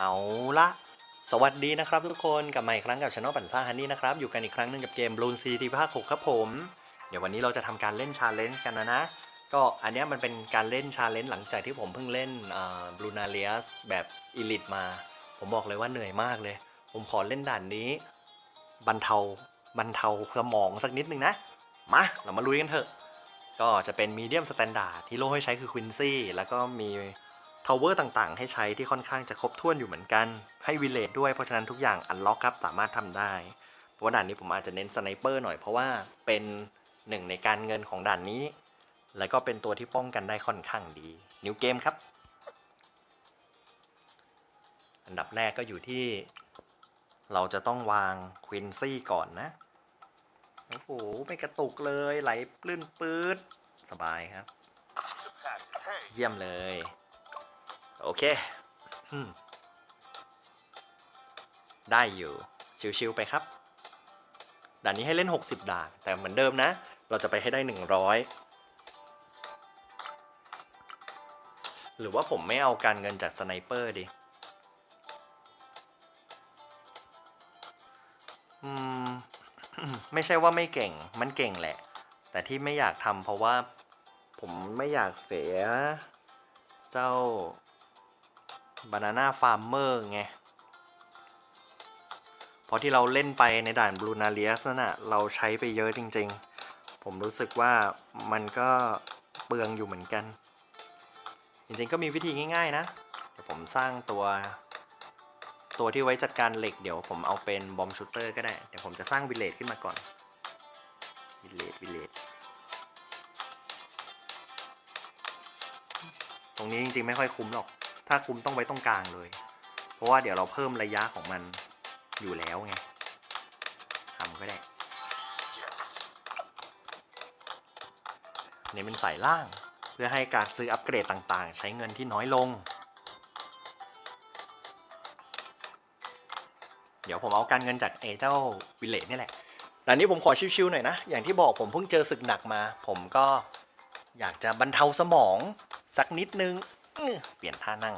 เอาละสวัสดีนะครับทุกคนกลับมาอีกครั้งกับช anel ปั่นซ่าฮันนี่นะครับ อยู่กันอีกครั้งหนึ่งกับเกม Bloon City ภาค 6 ครับผม เดี๋ยววันนี้เราจะทำการเล่นชาเลนจ์กันนะนะ ก็อันนี้มันเป็นการเล่นชาเลนจ์หลังจากที่ผมเพิ่งเล่นบลูนาเลียสแบบอีลิตมา ผมบอกเลยว่าเหนื่อยมากเลย ผมขอเล่นด่านนี้บรรเทาบรรเทาสมองสักนิดนึงนะ มาเรามาลุยกันเถอะ ก็จะเป็นมีเดียมสแตนดาร์ดที่โลให้ใช้คือควินซี่แล้วก็มี ทาวเวอร์ต่างๆ ให้ใช้ที่ค่อนข้างจะครบถ้วนอยู่เหมือนกัน ให้วิเลจด้วยเพราะฉะนั้นทุกอย่างอันล็อกครับสามารถทำได้เพราะว่าด่านนี้ผมอาจจะเน้นสไนเปอร์หน่อยเพราะว่าเป็นหนึ่งในการเงินของด่านนี้ แล้วก็เป็นตัวที่ป้องกันได้ค่อนข้างดี นิวเกมครับ อันดับแรกก็อยู่ที่ เราจะต้องวางควินซี่ก่อนนะ โอ้โห ไม่กระตุกเลยไหลปลื้นปื๊ดสบายครับ เยี่ยมเลย โอเคอืมได้อยู่ ชิวๆไปครับ ด่านนี้ให้เล่น 60 ด่าน แต่เหมือนเดิมนะ เราจะไปให้ได้ 100 หรือว่าผมไม่เอาการเงินจากสไนเปอร์ดิอืมไม่ใช่ว่าไม่เก่ง มันเก่งแหละ แต่ที่ไม่อยากทำเพราะว่า ผมไม่อยากเสีย เจ้า บานาน่าฟาร์มเมอร์ไงเพราะที่เราเล่นไปในด่านบลูนาเลียสนั่นน่ะเราใช้ไปเยอะจริงๆ ผมรู้สึกว่ามันก็เปลืองอยู่เหมือนกัน จริงๆก็มีวิธีง่ายๆนะเดี๋ยวผมสร้างตัว ตัวที่ไว้จัดการเหล็กเดี๋ยวผมเอาเป็นบอมชูเตอร์ก็ได้ เดี๋ยวผมจะสร้างวิลเลจขึ้นมาก่อนวิลเลจวิลเลจตรงนี้จริงๆไม่ค่อยคุ้มหรอก ถ้าคุมต้องไว้ตรงกลางเลย เพราะว่าเดี๋ยวเราเพิ่มระยะของมันอยู่แล้วไงทำก็ได้นี่เป็นสายล่าง เพื่อให้การซื้ออัปเกรดต่างๆ ใช้เงินที่น้อยลง เดี๋ยวผมเอาการเงินจากเอเจ้าวิลเลจนี่แหละแต่นี้ผมขอชิวๆหน่อยนะ อย่างที่บอกผมเพิ่งเจอศึกหนักมา ผมก็อยากจะบรรเทาสมองสักนิดนึง เปลี่ยนท่านั่ง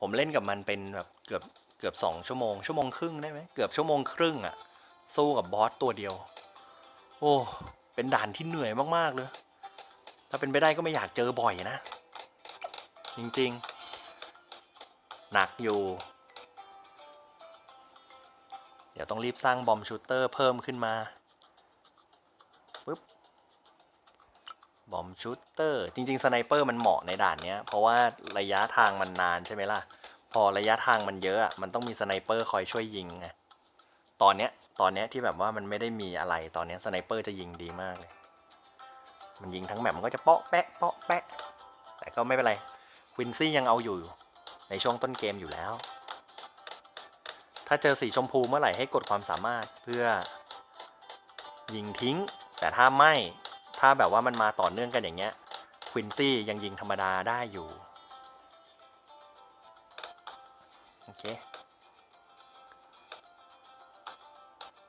ผมเล่นกับมันเป็นแบบเกือบเกือบสองชั่วโมง ชั่วโมงครึ่งได้ไหมเกือบชั่วโมงครึ่งอะสู้กับบอสตัวเดียว โอ้ เป็นด่านที่เหนื่อยมากๆเลย ถ้าเป็นไปได้ก็ไม่อยากเจอบ่อยนะ จริงๆ หนักอยู่ เดี๋ยวต้องรีบสร้างบอมชูเตอร์เพิ่มขึ้นมาปึ๊บ บอมชูเตอร์จริงๆสไนเปอร์มันเหมาะในด่านเนี้ย เพราะว่าระยะทางมันนานใช่ไหมล่ะ พอระยะทางมันเยอะอะมันต้องมีสไนเปอร์คอยช่วยยิงไงตอนเนี้ยตอนเนี้ยที่แบบว่ามันไม่ได้มีอะไรตอนเนี้ยสไนเปอร์จะยิงดีมากเลย มันยิงทั้งแมปมันก็จะเปาะแปะเปาะแปะแต่ก็ไม่เป็นไรควินซี่ยังเอาอยู่ในช่วงต้นเกมอยู่แล้ว ถ้าเจอสีชมพูเมื่อไหร่ให้กดความสามารถเพื่อยิงทิ้ง แต่ถ้าไม่ ถ้าแบบว่ามันมาต่อเนื่องกันอย่างเงี้ยควินซี่ยังยิงธรรมดาได้อยู่ โอเค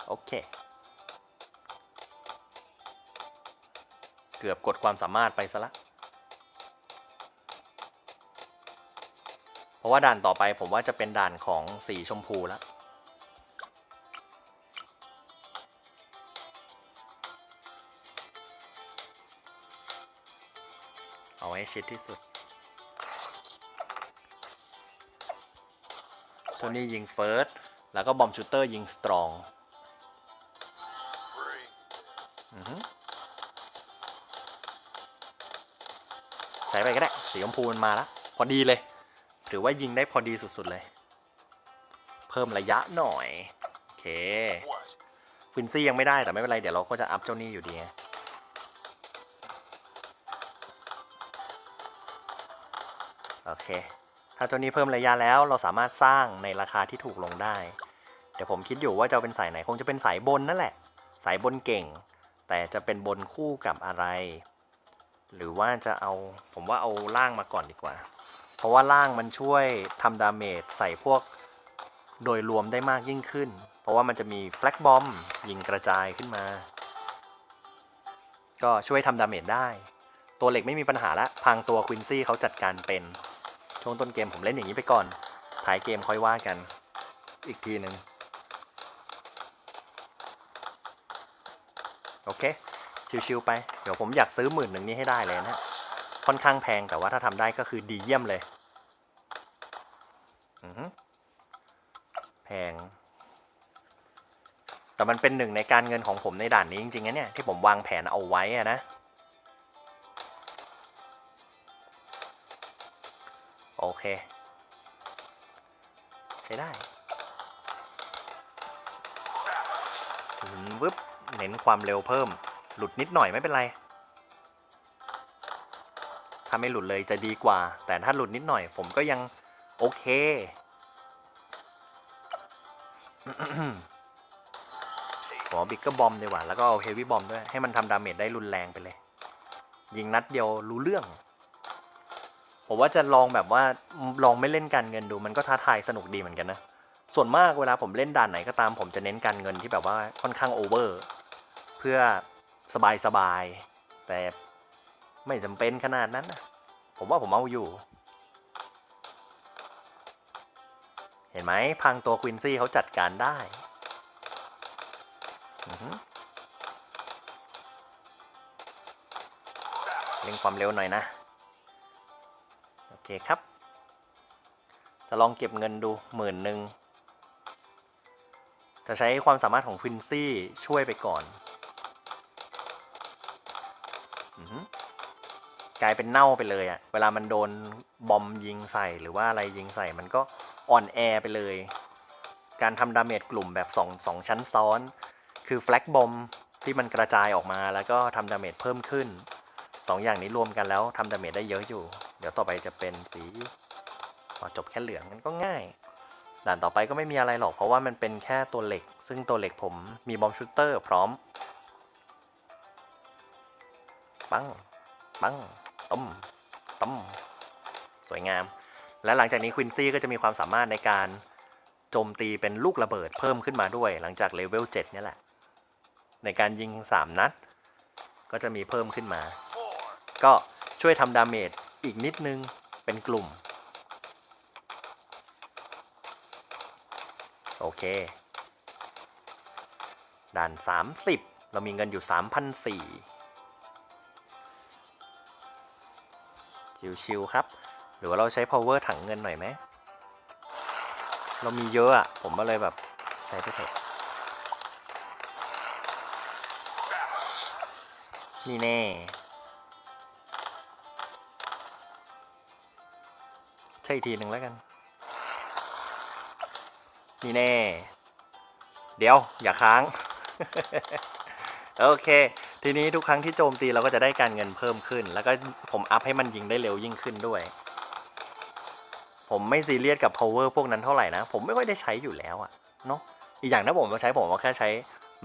โอเค เกือบกดความสามารถไปซะละ เพราะว่าด่านต่อไปผมว่าจะเป็นด่านของสีชมพูแล้ว ให้ชิดที่สุดโทนี่ยิงเฟิร์ส แล้วก็บอมชูเตอร์ยิงสตรองใช้ไปก็ได้ สีชมพูมันมาแล้ว พอดีเลย ถือว่ายิงได้พอดีสุดๆเลย เพิ่มระยะหน่อย โอเคควินซี่ยังไม่ได้แต่ไม่เป็นไร เดี๋ยวเราก็จะอัพเจ้านี่อยู่ดี โอเค ถ้าเจ้านี้เพิ่มระยะแล้วเราสามารถสร้างในราคาที่ถูกลงได้ เดี๋ยวผมคิดอยู่ว่าจะเป็นสายไหนคงจะเป็นสายบนนั่นแหละ สายบนเก่ง แต่จะเป็นบนคู่กับอะไร หรือว่าจะเอาผมว่าเอาล่างมาก่อนดีกว่า เพราะว่าล่างมันช่วยทำดาเมจใส่พวกโดยรวมได้มากยิ่งขึ้น เพราะว่ามันจะมีแฟลกบอมยิงกระจายขึ้นมา ก็ช่วยทำดาเมจได้ ตัวเหล็กไม่มีปัญหาละ พังตัวควินซี่เขาจัดการเป็น ช่วงต้นเกมผมเล่นอย่างนี้ไปก่อนท้ายเกมค่อยว่ากัน อีกทีหนึ่งโอเค ชิวๆไป เดี๋ยวผมอยากซื้อหมื่นหนึ่งนี้ให้ได้เลยนะ ค่อนข้างแพงแต่ว่าถ้าทำได้ก็คือดีเยี่ยมเลยแพง แต่มันเป็นหนึ่งในการเงินของผมในด่านนี้จริงๆนะเนี่ย ที่ผมวางแผนเอาไว้อะนะ เคใช้ได้อืมวึบเน้นความเร็วเพิ่ม หลุดนิดหน่อยไม่เป็นไร ถ้าไม่หลุดเลยจะดีกว่า แต่ถ้าหลุดนิดหน่อยผมก็ยังโอเคขอบิ๊กเกอร์บอมดีกว่า แล้วก็เอาเฮฟวี่บอมด้วย ให้มันทำดาเมจได้รุนแรงไปเลย ยิงนัดเดียวรู้เรื่อง ผมว่าจะลองแบบว่าลองไม่เล่นการเงินดูมันก็ท้าทายสนุกดีเหมือนกันนะส่วนมากเวลาผมเล่นด่านไหนก็ตาม ผมจะเน้นการเงินที่แบบว่าค่อนข้างโอเวอร์เพื่อสบายสบายแต่ไม่จำเป็นขนาดนั้นนะผมว่าผมเอาอยู่ เห็นไหมพังตัวควินซี่เขาจัดการได้เร่งความเร็วหน่อยนะ เคครับ จะลองเก็บเงินดูหมื่นหนึ่งจะใช้ความสามารถของควินซี่ช่วยไปก่อนอกลายเป็นเน่าไปเลยอะเวลามันโดนบอมยิงใส่หรือว่าอะไรยิงใส่มันก็อ่อนแอไปเลย การทำดาเมจกลุ่มแบบ2 2ชั้นซ้อน คือแฟลกบอมที่มันกระจายออกมาแล้วก็ทำดาเมจเพิ่มขึ้น 2ออย่างนี้รวมกันแล้วทำดาเมจได้เยอะอยู่ ดี๋ยวต่อไปจะเป็นสีพอจบแค่เหลืองมันก็ง่าย ด่านต่อไปก็ไม่มีอะไรหรอกเพราะว่ามันเป็นแค่ตัวเหล็ก ซึ่งตัวเหล็กผมมีบอมชูเตอร์พร้อม ปัง ปังต้มต้มสวยงาม และหลังจากนี้ควินซี่ก็จะมีความสามารถในการโจมตีเป็นลูกระเบิดเพิ่มขึ้นมาด้วย หลังจากเลเวล7เนี่ยแหละ ในการยิง 3 นัด ก็จะมีเพิ่มขึ้นมา ก็ช่วยทำดาเมจ อีกนิดนึงเป็นกลุ่ม โอเค ด่าน 30 เรามีเงินอยู่3,400ชิวๆครับ หรือว่าเราใช้ power ถังเงินหน่อยไหม เรามีเยอะอะผมก็เลยแบบใช้ไปเถอะนี่แน่ ใช่อีกทีหนึ่งแล้วกัน นี่แน่ เดี๋ยว อย่าค้าง โอเค ทีนี้ทุกครั้งที่โจมตีเราก็จะได้การเงินเพิ่มขึ้น แล้วก็ผมอัพให้มันยิงได้เร็วยิ่งขึ้นด้วย ผมไม่ซีเรียสกับ power พวกนั้นเท่าไหร่นะ ผมไม่ค่อยได้ใช้อยู่แล้วอะเนาะอีกอย่างถ้าผมมาใช้ผมก็แค่ใช้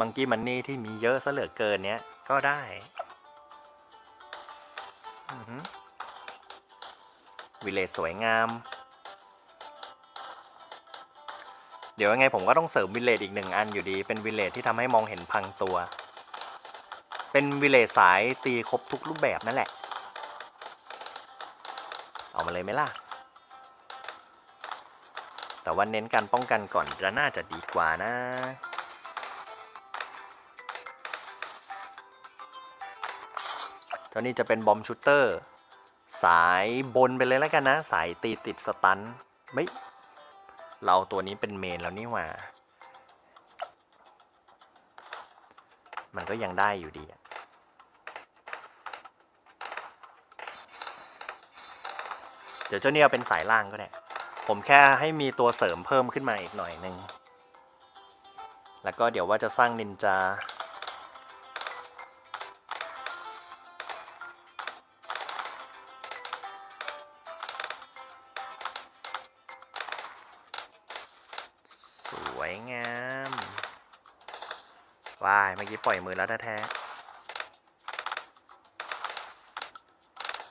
มังกี้มันนี่ที่มีเยอะซะเหลือเกินเนี้ยก็ได้ อือ วิเลจสวยงาม เดี๋ยวยังไงผมก็ต้องเสริมวิเลจอีกหนึ่งอันอยู่ดี เป็นวิเลจที่ทำให้มองเห็นพังตัว เป็นวิเลจสายตีครบทุกรูปแบบนั่นแหละ เอามาเลยไหมล่ะ แต่ว่าเน้นการป้องกันก่อนจะน่าจะดีกว่านะเจ้านี่จะเป็นบอมชูเตอร์ สายบนไปเลยแล้วกันนะ สายตีติดสตันไม่เราตัวนี้เป็นเมนแล้วนี่หว่า มันก็ยังได้อยู่ดีเดี๋ยวเจ้าเนี่ยเป็นสายล่างก็ได้ ผมแค่ให้มีตัวเสริมเพิ่มขึ้นมาอีกหน่อยหนึ่งแล้วก็เดี๋ยวว่าจะสร้างนินจา วยงามว้ายเมื่อกี้ปล่อยมือแล้วแท้ๆ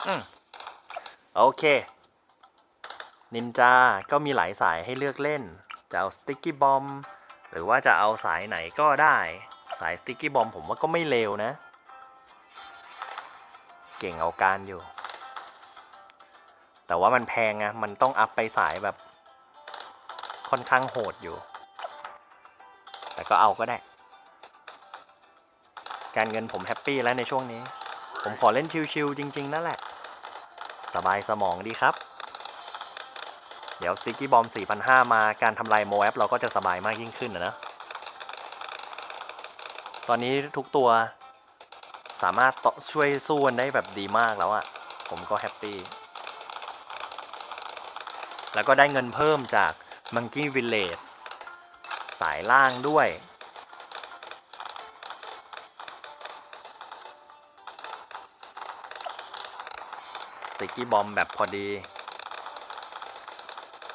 อืมโอเค นินจาก็มีหลายสายให้เลือกเล่น จะเอาสติ๊กกี้บอมหรือว่าจะเอาสายไหนก็ได้ สายสติ๊กกี้บอมผมว่าก็ไม่เลวนะ เก่งเอาการอยู่ แต่ว่ามันแพงไงมันต้องอัพไปสายแบบค่อนข้างโหดอยู่ แต่ก็เอาก็ได้ การเงินผมแฮปปี้แล้วในช่วงนี้ ผมขอเล่นชิวๆจริง ๆ นั่นแหละ สบายสมองดีครับ เดี๋ยวสติกี้บอม4,500 มาการทำลายโมแอปเราก็จะสบายมากยิ่งขึ้นนะนะตอนนี้ทุกตัวสามารถช่วยสู้กันได้แบบดีมากแล้วอะ่ะ ผมก็แฮปปี้ แล้วก็ได้เงินเพิ่มจาก Monkey Village สายล่างด้วย สติกกี้บอมแบบพอดี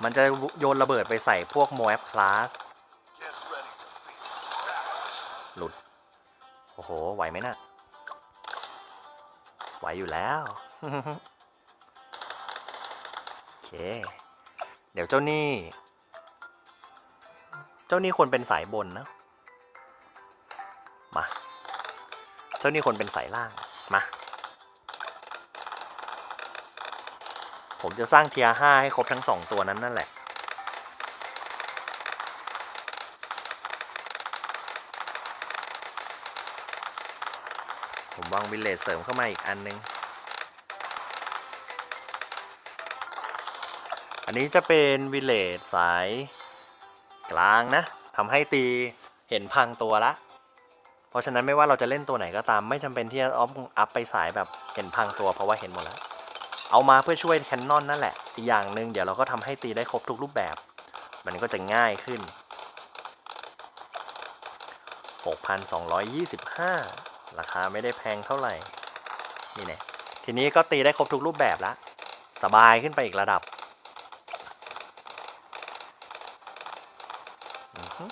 มันจะโยนระเบิดไปใส่พวกโมแอปคลาส หลุด โอ้โห ไหวไหมนะ่ะ ไหวอยู่แล้วโอเค เดี๋ยวเจ้านี่ จ้านี่ควรเป็นสายบนนะ มา เจ้านี่ควรเป็นสายล่าง มา ผมจะสร้างเทียห้าให้ครบทั้งสองตัวนั้นนั่นแหละ ผมวางวิลเลจเสริมเข้ามาอีกอันนึง อันนี้จะเป็นวิลเลจสาย กลางนะทำให้ตีเห็นพังตัวละ เพราะฉะนั้นไม่ว่าเราจะเล่นตัวไหนก็ตามไม่จำเป็นที่จะอัพอัพไปสายแบบเห็นพังตัวเพราะว่าเห็นหมดแล้ว เอามาเพื่อช่วยแคนนอนนั่นแหละ อีกอย่างหนึ่งเดี๋ยวเราก็ทำให้ตีได้ครบทุกรูปแบบ มันก็จะง่ายขึ้น 6,225 ราคาไม่ได้แพงเท่าไหร่ นี่เนี่ยทีนี้ก็ตีได้ครบทุกรูปแบบละสบายขึ้นไปอีกระดับอือฮึ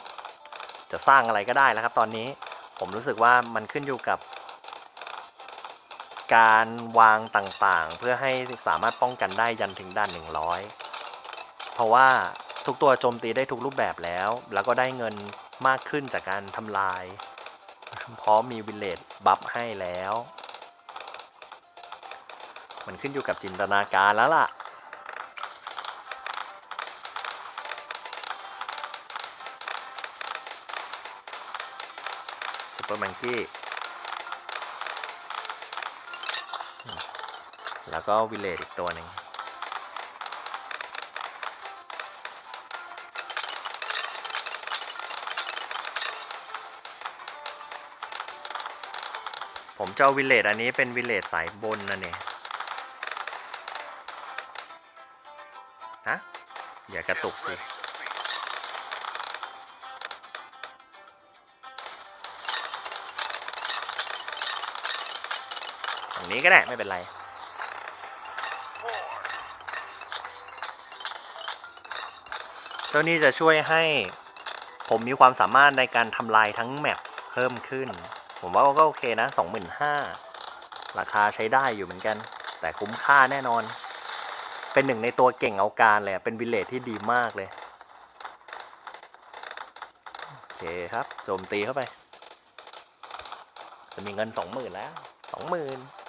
จะสร้างอะไรก็ได้แล้วครับ ตอนนี้ผมรู้สึกว่ามันขึ้นอยู่กับ การวางต่างๆ เพื่อให้สามารถป้องกันได้ยันถึงด้าน 100 เพราะว่าทุกตัวโจมตีได้ทุกรูปแบบแล้ว แล้วก็ได้เงินมากขึ้นจากการทำลาย เพราะมีวิลเลจบัฟให้แล้ว มันขึ้นอยู่กับจินตนาการแล้วล่ะ อร์มังกี้ แล้วก็วิลเลจอีกตัวหนึ่งผมจะเอาวิลเลจอันนี้เป็นวิลเลจสายบนนะเนี่ยฮะอย่ากระตุกสิ นี้ก็ได้ไม่เป็นไร เจ้านี่จะช่วยให้ผมมีความสามารถในการทำลายทั้งแมปเพิ่มขึ้น ผมว่าก็โอเคนะ 25,000ราคาใช้ได้อยู่เหมือนกัน แต่คุ้มค่าแน่นอน เป็นหนึ่งในตัวเก่งเอาการเลย เป็นวิลเลจที่ดีมากเลย โอเคครับ โจมตีเข้าไป จะมีเงิน 20,000 แล้ว 20,000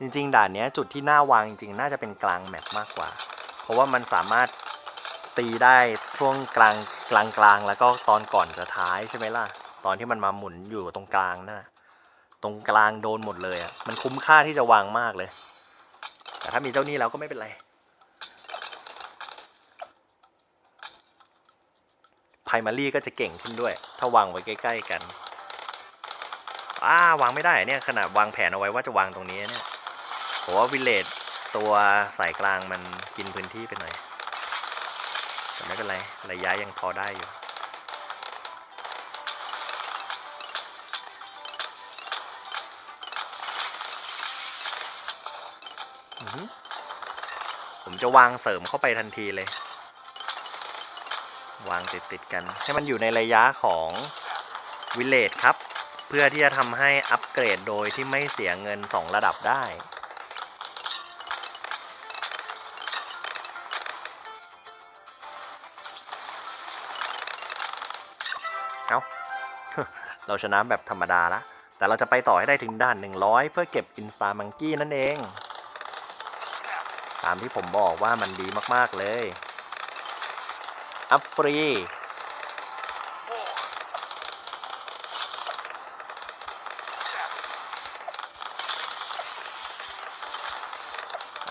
จริง ๆ ด่านเนี้ยจุดที่น่าวางจริง ๆ น่าจะเป็นกลางแมปมากกว่า เพราะว่ามันสามารถตีได้ช่วงกลางกลางกลางแล้วก็ตอนก่อนจะท้ายใช่ไหมล่ะ ตอนที่มันมาหมุนอยู่ตรงกลางน่ะตรงกลางโดนหมดเลยอะมันคุ้มค่าที่จะวางมากเลย แต่ถ้ามีเจ้านี้แล้วก็ไม่เป็นไรไพมารีก็จะเก่งขึ้นด้วย ถ้าวางไว้ใกล้ ๆ กันอ้าวางไม่ได้เนี่ยขนาดวางแผนเอาไว้ว่าจะวางตรงนี้เนี่ย ผมว่าวิลเลจตัวสายกลางมันกินพื้นที่ไปหน่อย แต่ไม่เป็นไร ระยะยังพอได้อยู่ผมจะวางเสริมเข้าไปทันทีเลย วางติดติดกัน ให้มันอยู่ในระยะของวิลเลจครับ เพื่อที่จะทำให้อัปเกรดโดยที่ไม่เสียเงิน 2 ระดับได้ เราชนะแบบธรรมดาละ แต่เราจะไปต่อให้ได้ถึงด่าน 100 เพื่อเก็บอินสตามังกี้นั่นเอง ตามที่ผมบอกว่ามันดีมากๆเลย อัพฟรี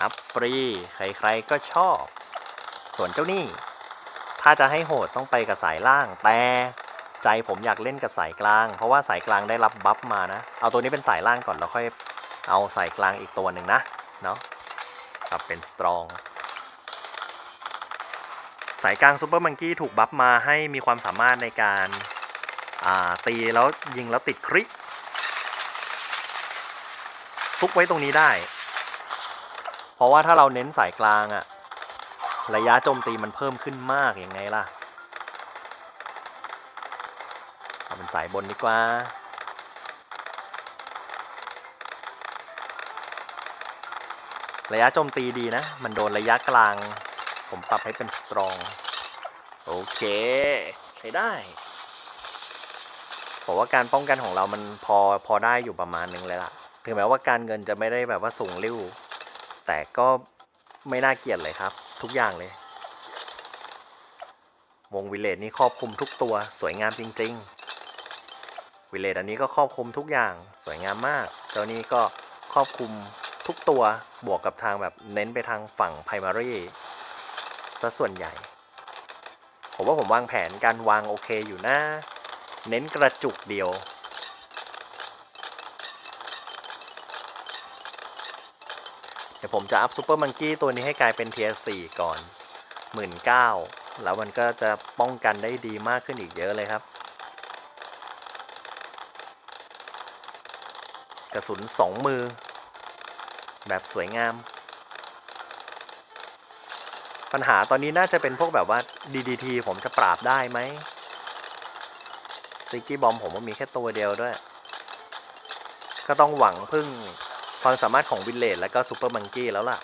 อัพฟรี ใครๆก็ชอบ ส่วนเจ้านี่ ถ้าจะให้โหดต้องไปกับสายล่างแต่ ใจผมอยากเล่นกับสายกลาง เพราะว่าสายกลางได้รับบัฟมานะ เอาตัวนี้เป็นสายล่างก่อนแล้วค่อยเอาสายกลางอีกตัวหนึ่งนะ เนาะกลับเป็นสตรอง สายกลางซูเปอร์มังกี้ถูกบัฟมาให้มีความสามารถในการาตีแล้วยิงแล้วติดคริซุกไว้ตรงนี้ได้ เพราะว่าถ้าเราเน้นสายกลางอะระยะโจมตีมันเพิ่มขึ้นมากยังไงล่ะ เป็นสายบนดีกว่าระยะโจมตีดีนะ มันโดนระยะกลาง ผมปรับให้เป็นสตรอง โอเค ใช้ได้ผมว่าการป้องกันของเรามันพอพอได้อยู่ประมาณนึงเลยล่ะ ถึงแม้ว่าการเงินจะไม่ได้แบบว่าสูงริ้ว แต่ก็ไม่น่าเกลียดเลยครับ ทุกอย่างเลย วงวิเลจนี้ครอบคลุมทุกตัวสวยงามจริง ๆ วิเลจอันนี้ก็ครอบคลุมทุกอย่างสวยงามมาก เจ้านี้ก็ครอบคลุมทุกตัวบวกกับทางแบบเน้นไปทางฝั่ง primary ซะส่วนใหญ่ ผมว่าผมวางแผนการวางโอเคอยู่นะ เน้นกระจุกเดียว เดี๋ยวผมจะอัพซูเปอร์มังกี้ตัวนี้ให้กลายเป็นเทียร์4ก่อนหมื่นเก้าแล้วมันก็จะป้องกันได้ดีมากขึ้นอีกเยอะเลยครับ กระสุนสองมือ แบบสวยงาม ปัญหาตอนนี้น่าจะเป็นพวกแบบว่า DDT ผมจะปราบได้ไหมสติกกี้บอมผมก็มีแค่ตัวเดียวด้วย ก็ต้องหวังพึ่งความสามารถของวิลเลจและก็ซูเปอร์มังกี้แล้วล่ะ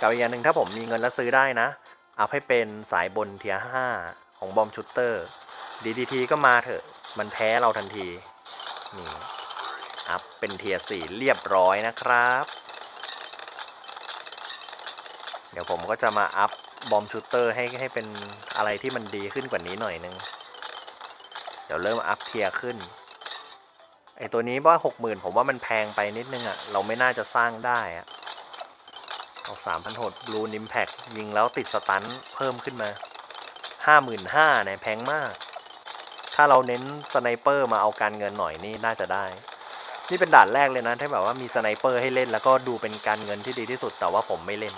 กับอีกอย่างหนึ่งถ้าผมมีเงินแล้วซื้อได้นะ เอาให้เป็นสายบนเทียห้าของบอมชูตเตอร์ DDT ก็มาเถอะ มันแพ้เราทันที นี่อัพเป็นเทียสี่เรียบร้อยนะครับ เดี๋ยวผมก็จะมาอัพบอมชูเตอร์ให้ให้เป็นอะไรที่มันดีขึ้นกว่านี้หน่อยนึง เดี๋ยวเริ่มอัพเทียขึ้น ไอตัวนี้ว่าหกหมื่นผมว่ามันแพงไปนิดนึงอะ่ะ เราไม่น่าจะสร้างได้อะเอาสามพันหดบลูนิมแพกยิงแล้วติดสตันเพิ่มขึ้นมาห้าหมื่นห้าเนี่ยแพงมาก ถ้าเราเน้นสไนเปอร์มาเอาการเงินหน่อยนี่น่าจะได้ นี่เป็นด่านแรกเลยนะที่แบบว่ามีสไนเปอร์ให้เล่น แล้วก็ดูเป็นการเงินที่ดีที่สุดแต่ว่าผมไม่เล่น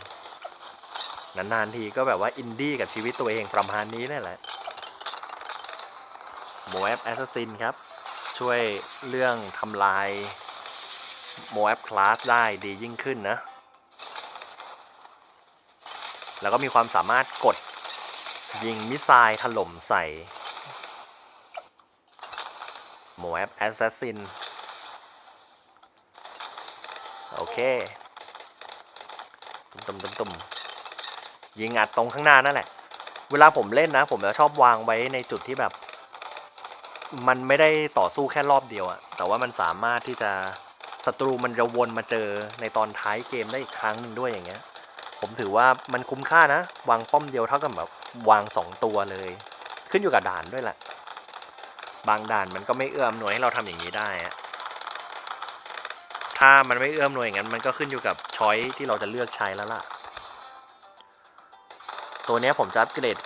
นานๆทีก็แบบว่าอินดี้กับชีวิตตัวเองประมาณนี้นั่แหละโมแอปแอสซัสซินครับ ช่วยเรื่องทำลายโมแอปคลาสได้ดียิ่งขึ้นนะ แล้วก็มีความสามารถกดยิงมิสไซล์ถล่มใส่ โมแอปแอสซัสซิน โอเค ตุ่มตุ่มตุ่มยิงอัดตรงข้างหน้านั่นแหละ เวลาผมเล่นนะ ผมจะชอบวางไว้ในจุดที่แบบ มันไม่ได้ต่อสู้แค่รอบเดียวอะแต่ว่ามันสามารถที่จะศัตรูมันจะวนมาเจอในตอนท้ายเกมได้อีกครั้งหนึ่งด้วยอย่างเงี้ย ผมถือว่ามันคุ้มค่านะ วางป้อมเดียวเท่ากับแบบวางสองตัวเลย ขึ้นอยู่กับด่านด้วยแหละ บางด่านมันก็ไม่เอื้อมหน่วยให้เราทำอย่างนี้ได้อะถ้ามันไม่เอื้อมหน่วยอย่างนั้นมันก็ขึ้นอยู่กับช้อยที่เราจะเลือกใช้แล้วล่ะ ตัวนี้ผมจะอัปเกรด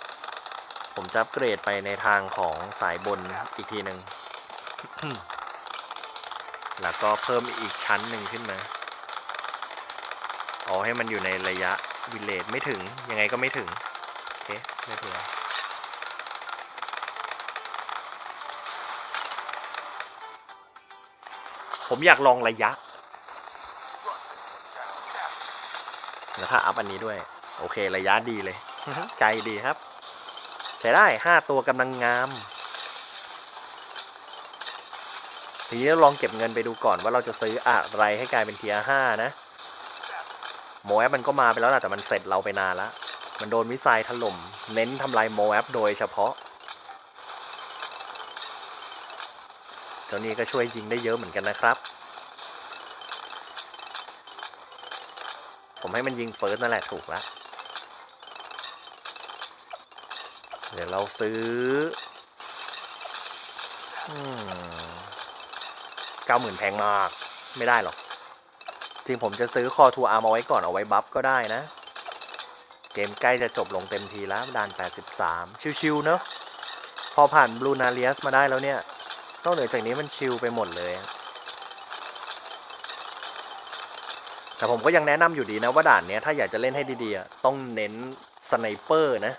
ผมจะอัปเกรดไปในทางของสายบนอีกทีหนึ่งแล้วก็เพิ่มอีกชั้นหนึ่งขึ้นมาเอาให้มันอยู่ในระยะวิเลจไม่ถึงยังไงก็ไม่ถึง โอเค ไม่เป็นไร ผมอยากลองระยะแล้วถ้าอัพอันนี้ด้วย โอเคระยะดีเลยไกลดีครับ ใช้ได้ห้าตัวกำลังงาม ทีนี้ลองเก็บเงินไปดูก่อนว่าเราจะซื้ออะไรให้กลายเป็นเทียห้านะโมแอปมันก็มาไปแล้วแหะแต่มันเสร็จเราไปนานล้วมันโดนมิสไซล์ถล่ม เน้นทำลายโมแอปโดยเฉพาะ เจ้านี้ก็ช่วยยิงได้เยอะเหมือนกันนะครับ ผมให้มันยิงเฟิร์สนั่นแหละถูกแล้วเดี๋ยวเราซื้อเก้าหมื่นแพงมาก ไม่ได้หรอก จริงผมจะซื้อคอทูอาร์มาไว้ก่อนเอาไว้บัฟก็ได้นะ เกมใกล้จะจบลงเต็มทีแล้วด่าน 83 ชิวๆเนอะ พอผ่านบลูนาเลียสมาได้แล้วเนี่ย นอกเหนือจากนี้มันชิลไปหมดเลย แต่ผมก็ยังแนะนำอยู่ดีนะว่าด่านเนี้ยถ้าอยากจะเล่นให้ดีๆ ต้องเน้นสไนเปอร์นะ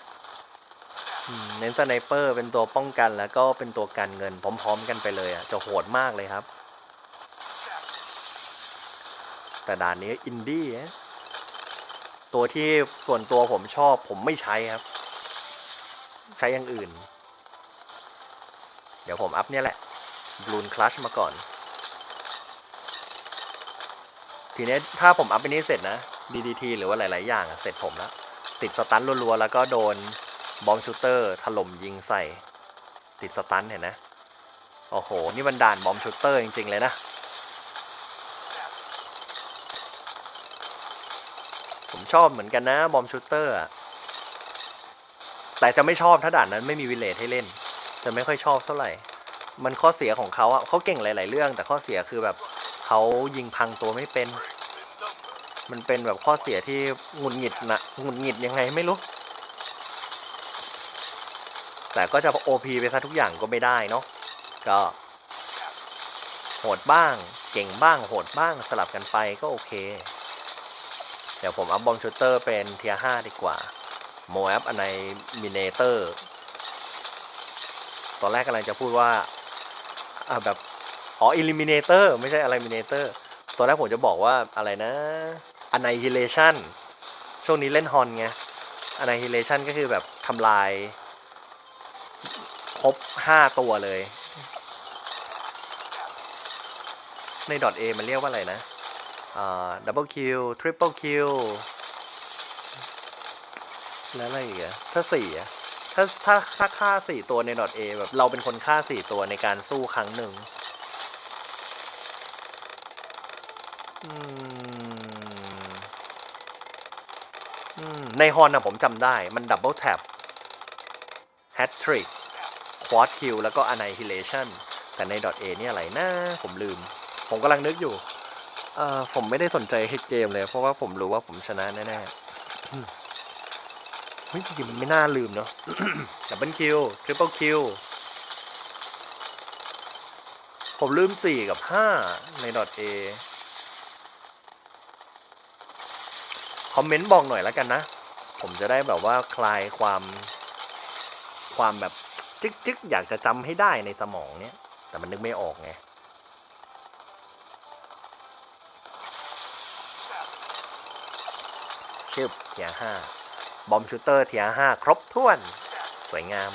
เน้นสไนเปอร์เป็นตัวป้องกันแล้วก็เป็นตัวกันเงินพร้อมๆกันไปเลยอะจะโหดมากเลยครับ แต่ด่านนี้อินดี้ตัวที่ส่วนตัวผมชอบผมไม่ใช้ครับ ใช้อย่างอื่น เดี๋ยวผมอัพเนี่ยแหละ บลูนคลัชมาก่อน ทีนี้ถ้าผมอัพไปนี้เสร็จนะ DDT หรือว่าหลาย ๆ อย่างเสร็จผมแล้ว ติดสตันรัว ๆ แล้วก็โดนบอมชูเตอร์ถล่มยิงใส่ ติดสตันเห็นนะ โอ้โห นี่มันด่านบอมชูเตอร์จริง ๆ เลยนะผมชอบเหมือนกันนะบอมชูเตอร์อะแต่จะไม่ชอบถ้าด่านนั้นไม่มีวิเลจให้เล่น จะไม่ค่อยชอบเท่าไหร่ มันข้อเสียของเขาอะเขาเก่งหลาย ๆ เรื่อง แต่ข้อเสียคือแบบเขายิงพังตัวไม่เป็น มันเป็นแบบข้อเสียที่หงุดหงิดนะหงุดหงิดยังไงไม่รู้ แต่ก็จะ OP ไปซะทุกอย่างก็ไม่ได้เนาะก็โหดบ้าง เก่งบ้าง โหดบ้างสลับกันไปก็โอเค เดี๋ยวผมอัพบอมชูเตอร์เป็นเทียร์5ดีกว่า โมแอปอันในมินเนเตอร์ ตอนแรกกำลังจะพูดว่า แบบอ๋อ Eliminator ไม่ใช่อะไร Minator ตอนแรกผมจะบอกว่าอะไรนะ Annihilation ช่วงนี้เล่นฮอนไง Annihilation ก็คือแบบทำลาย ครบ 5 ตัวเลย ใน .a มันเรียกว่าอะไรนะอ่า double kill triple kill แล้วอะไรอีกอะถ้าสี่อะ ถ้าถ้าถ้าฆ่าสี่ตัวใน .a แบบเราเป็นคนฆ่าสี่ตัวในการสู้ครั้งหนึ่งในฮอนอะผมจำได้ มันดับเบิลแท็บแฮตทริกควอดคิวแล้วก็ annihilation แต่ใน .a นี่อะไรนะ ผมลืม ผมกำลังนึกอยู่ เออผมไม่ได้สนใจให้เกมเลย เพราะว่าผมรู้ว่าผมชนะแน่ๆ ฮ้ยจริงๆมันไม่น่าลืมเนาะดับเบิลคิวทริปเปิลคิวผมลืม 4 กับ 5 ใน .a คอมเมนต์บอกหน่อยแล้วกันนะ ผมจะได้แบบว่าคลายความความแบบจึกจึกๆอยากจะจำให้ได้ในสมองเนี้ย แต่มันนึกไม่ออกไงชื่อเทียห้า บอมชูเตอร์เทียห้าครบถ้วน สวยงาม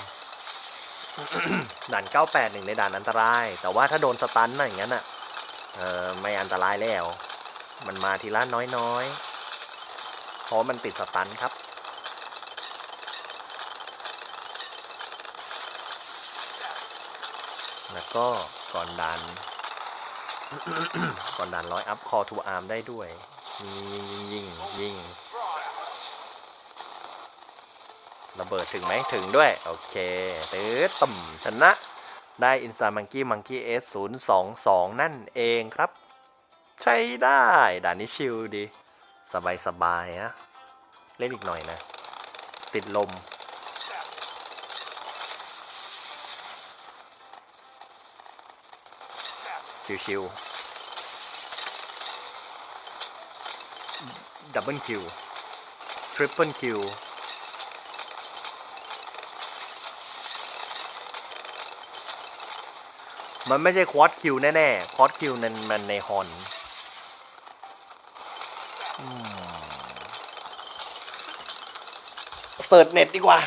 ด่าน 98หนึ่งในด่านอันตราย แต่ว่าถ้าโดนสตันน่ะอย่างนั้นอะเออไม่อันตรายแล้ว มันมาทีละน้อยๆเพราะมันติดสตันครับแล้วก็ก่อนดันก่อนดันร้อยอัพคอทูอาร์มได้ด้วย ยิงยิงยิงยิงยิง ระเบิดถึงไหมถึงด้วย โอเคตื้อต่ำชนะ ได้อินซามังกี้มังกี้เอสศูนย์สองสองนั่นเองครับ ใช้ได้ ด่านนี้ชิลดี สบายสบายนะ เล่นอีกหน่อยนะ ติดลมชิวๆดับเบิลคิว ทริปเปิลคิว มันไม่ใช่ควอดคิวแน่ๆควอดคิวนั้นมันในฮอนเสิร์ชเน็ตดีกว่า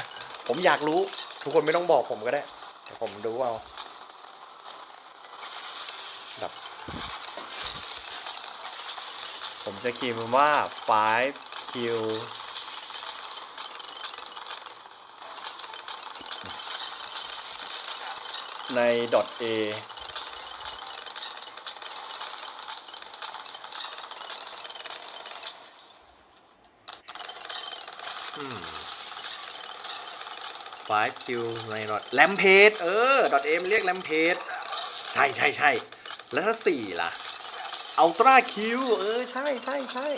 ผมอยากรู้ ทุกคนไม่ต้องบอกผมก็ได้เดี๋ยวผมดูเอาแบบผมจะคีย์มันว่า 5 ใน .a ไฟล์คิวในดอทแลมเพจเออดอทเเรียกแลมเพจใช่ใช่ใช่แล้วถ้าสี่ล่ะอัลตร้าคิวเออ ใช่ใช่ใช่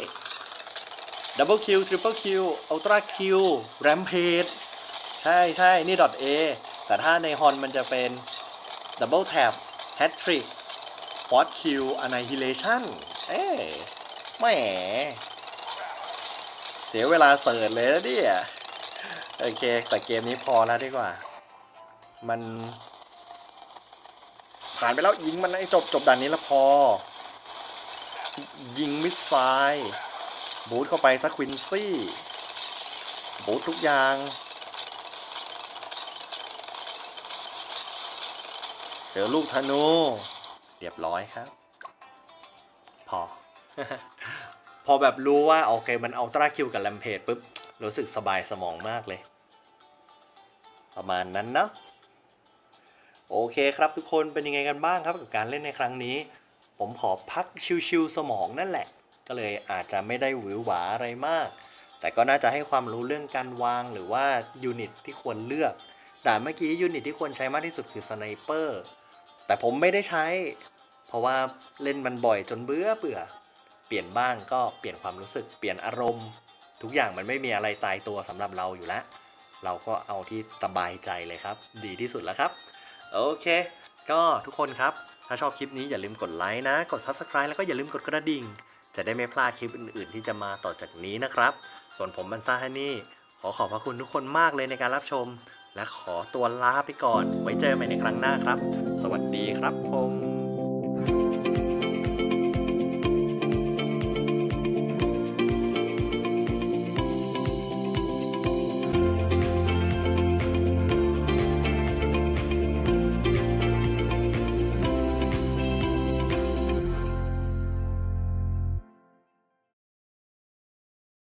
ดับเบิลคิวทริปเปิลคิวอัลตร้าคิวแรมเพจใช่ใช่นี่ดอทเแต่ถ้าในฮอนมันจะเป็น ดับเบิลแท็บแฮตทริกฟอร์คิวอ n น i ฮิเลชันเอ๊แหมเสียเวลาเสิร์ชเลยนะเนี่ย โอเค แต่เกมนี้พอแล้วดีกว่า มัน ผ่านไปแล้วยิงมันให้จบจบด่านนี้แล้วพอ ยิงมิสไซล์บูทเข้าไปสักควินซี่ บูททุกอย่าง เจอลูกธนู เรียบร้อยครับ พอ พอแบบรู้ว่า โอเค มันอัลตร้าคิวกับแลมเพจปุ๊บ รู้สึกสบายสมองมากเลย ประมาณนั้นเนาะโอเคครับทุกคนเป็นยังไงกันบ้างครับกับการเล่นในครั้งนี้ ผมขอพักชิวๆสมองนั่นแหละ ก็เลยอาจจะไม่ได้หวือหวาอะไรมาก แต่ก็น่าจะให้ความรู้เรื่องการวางหรือว่ายูนิตที่ควรเลือกด่านเมื่อกี้ยูนิตที่ควรใช้มากที่สุดคือสไนเปอร์ แต่ผมไม่ได้ใช้ เพราะว่าเล่นมันบ่อยจนเบื่อเบื่อ เปลี่ยนบ้างก็เปลี่ยนความรู้สึกเปลี่ยนอารมณ์ ทุกอย่างมันไม่มีอะไรตายตัวสำหรับเราอยู่แล้ว เราก็เอาที่สบายใจเลยครับ ดีที่สุดแล้วครับ โอเค ก็ทุกคนครับ ถ้าชอบคลิปนี้อย่าลืมกดไลค์นะ กด Subscribe แล้วก็อย่าลืมกดกระดิ่ง จะได้ไม่พลาดคลิปอื่น ๆ ที่จะมาต่อจากนี้นะครับ ส่วนผมบันซ่าฮันนี่ขอขอบพระคุณทุกคนมากเลยในการรับชม และขอตัวลาไปก่อน ไว้เจอกันใหม่ในครั้งหน้าครับ สวัสดีครับผม